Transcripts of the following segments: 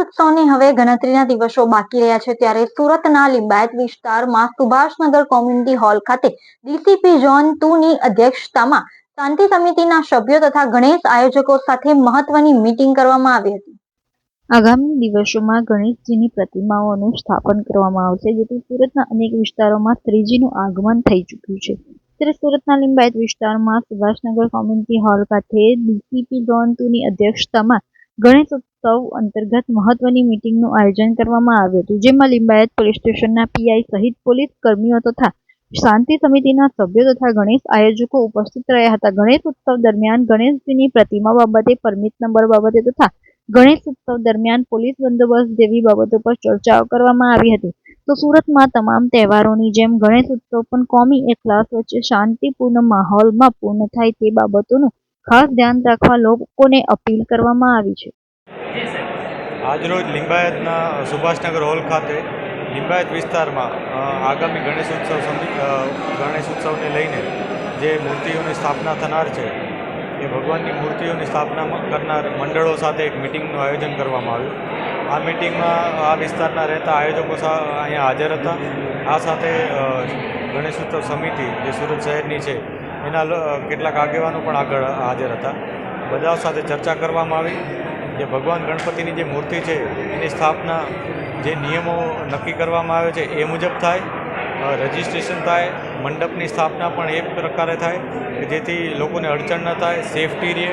ગણેશ હવે ગણતરીના દિવસો બાકી રહ્યા છે ત્યારે સુરતના લિંબાયત વિસ્તારમાં સુભાષનગર કોમ્યુનિટી હોલ ખાતે ડીસીપી ઝોન ટુ ની અધ્યક્ષતામાં શાંતિ સમિતિના સભ્યો તથા ગણેશ આયોજકો સાથે મહત્વની મીટિંગ કરવામાં આવી હતી. આગામી દિવસોમાં ગણેશજીની પ્રતિમાઓનું સ્થાપન કરવામાં આવશે, જેથી સુરતના અનેક વિસ્તારોમાં ત્રીજીનું આગમન થઈ ચૂક્યું છે. ત્યારે સુરતના લિંબાયત વિસ્તારમાં સુભાષનગર કોમ્યુનિટી હોલ ખાતે ડીસીપી ઝોન ટુની અધ્યક્ષતામાં ગણેશ ઉત્સવ અંતર્ગત મહત્વની મીટિંગનું આયોજન કરવામાં આવ્યું હતું, જેમાં લિંબાયત પોલીસ સ્ટેશનના પીઆઈ સહિત પોલીસ કર્મીઓ તથા શાંતિ સમિતિના સભ્યો તથા ગણેશ આયોજકો ઉપસ્થિત રહ્યા હતા. ગણેશ ઉત્સવ દરમિયાન ગણેશજીની પ્રતિમા બાબતે પરમિટ નંબર બાબતે તથા ગણેશ ઉત્સવ દરમિયાન પોલીસ બંદોબસ્ત જેવી બાબતો પર ચર્ચાઓ કરવામાં આવી હતી. તો સુરતમાં તમામ તહેવારોની જેમ ગણેશ ઉત્સવ પણ કોમી એકલાસ વચ્ચે શાંતિપૂર્ણ માહોલમાં પૂર્ણ થાય તે બાબતોનું ખાસ ધ્યાન રાખવા લોકોને અપીલ કરવામાં આવી છે. આજરોજ લિંબાયતના સુભાષનગર હોલ ખાતે લિંબાયત વિસ્તારમાં આગામી ગણેશ ઉત્સવ ગણેશ ઉત્સવને લઈને જે મૂર્તિઓની સ્થાપના થનાર છે, એ ભગવાનની મૂર્તિઓની સ્થાપના કરનાર મંડળો સાથે એક મિટિંગનું આયોજન કરવામાં આવ્યું. આ મિટિંગમાં આ વિસ્તારના રહેતા આયોજકો અહીંયા હાજર હતા. આ સાથે ગણેશ ઉત્સવ સમિતિ, જે સુરત શહેરની છે એના કેટલાક આગેવાનો પણ આગળ હાજર હતા. બધા સાથે ચર્ચા કરવામાં આવી જે ભગવાન ગણપતિની જે મૂર્તિ છે, એની સ્થાપના જે નિયમો નક્કી કરવામાં આવે છે, એ મુજબ થાય. રજિસ્ટ્રેશન થાય, મંડપની સ્થાપના પણ એ પ્રકારે થાય કે જેથી લોકોને અડચણ ન થાય, સેફટી રહે.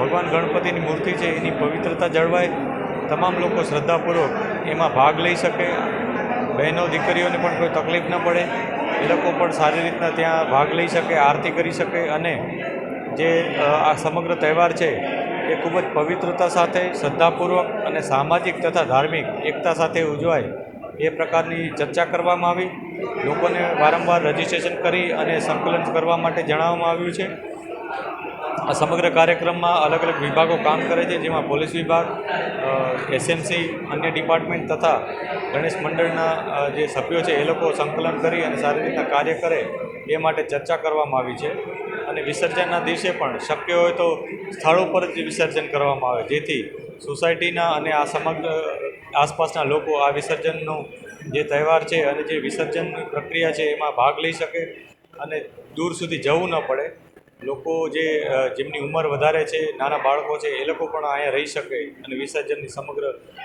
ભગવાન ગણપતિની મૂર્તિ છે, એની પવિત્રતા જળવાય. તમામ લોકો શ્રદ્ધાપૂર્વક એમાં ભાગ લઈ શકે. બહેનો દીકરીઓને પણ કોઈ તકલીફ ન પડે. એ લોકો પણ સારી રીતના ત્યાં ભાગ લઈ શકે, આરતી કરી શકે અને જે આ સમગ્ર તહેવાર છે એ ખૂબ જ પવિત્રતા સાથે, શ્રદ્ધાપૂર્વક અને સામાજિક તથા ધાર્મિક એકતા સાથે ઉજવાય એ પ્રકારની ચર્ચા કરવામાં આવી. લોકોને વારંવાર રજિસ્ટ્રેશન કરી અને સંકલન કરવા માટે જણાવવામાં આવ્યું છે. આ સમગ્ર કાર્યક્રમમાં અલગ અલગ વિભાગો કામ કરે છે, જેમાં પોલીસ વિભાગ એસએમસી અન્ય ડિપાર્ટમેન્ટ તથા ગણેશ મંડળના જે સભ્યો છે, એ લોકો સંકલન કરી અને સારી રીતના કાર્ય કરે એ માટે ચર્ચા કરવામાં આવી છે. અને વિસર્જનના દિવસે પણ શક્ય હોય તો સ્થળો ઉપર જ વિસર્જન કરવામાં આવે, જેથી સોસાયટીના અને આ સમગ્ર આસપાસના લોકો આ વિસર્જનનો જે તહેવાર છે અને જે વિસર્જનની પ્રક્રિયા છે, એમાં ભાગ લઈ શકે અને દૂર સુધી જવું ન પડે. લોકો જે જેમની ઉંમર વધારે છે, નાના બાળકો છે, એ લોકો પણ અહીંયા રહી શકે અને વિસર્જનની સમગ્ર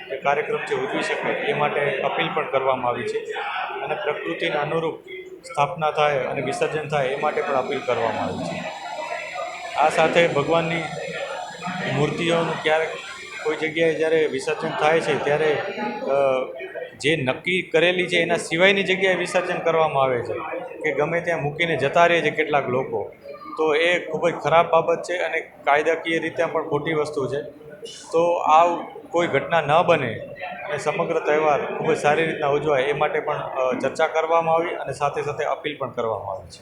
જે કાર્યક્રમ છે ઉજવી શકે, એ માટે અપીલ પણ કરવામાં આવી છે. અને પ્રકૃતિને અનુરૂપ સ્થાપના થાય અને વિસર્જન થાય, એ માટે પણ અપીલ કરવામાં આવી છે. આ સાથે ભગવાનની મૂર્તિઓનું ક્યારેક કોઈ જગ્યાએ જ્યારે વિસર્જન થાય છે, ત્યારે જે નક્કી કરેલી છે, એના સિવાયની જગ્યાએ વિસર્જન કરવામાં આવે છે. કે ગમે ત્યાં મૂકીને જતા રહે છે કેટલાક લોકો. તો એ ખૂબ જ ખરાબ બાબત છે અને કાયદાકીય રીતે પણ ખોટી વસ્તુ છે. તો આ કોઈ ઘટના ન બને અને સમગ્ર તહેવાર ખૂબ જ સારી રીતના ઉજવાય એ માટે પણ ચર્ચા કરવામાં આવી અને સાથે સાથે અપીલ પણ કરવામાં આવી છે.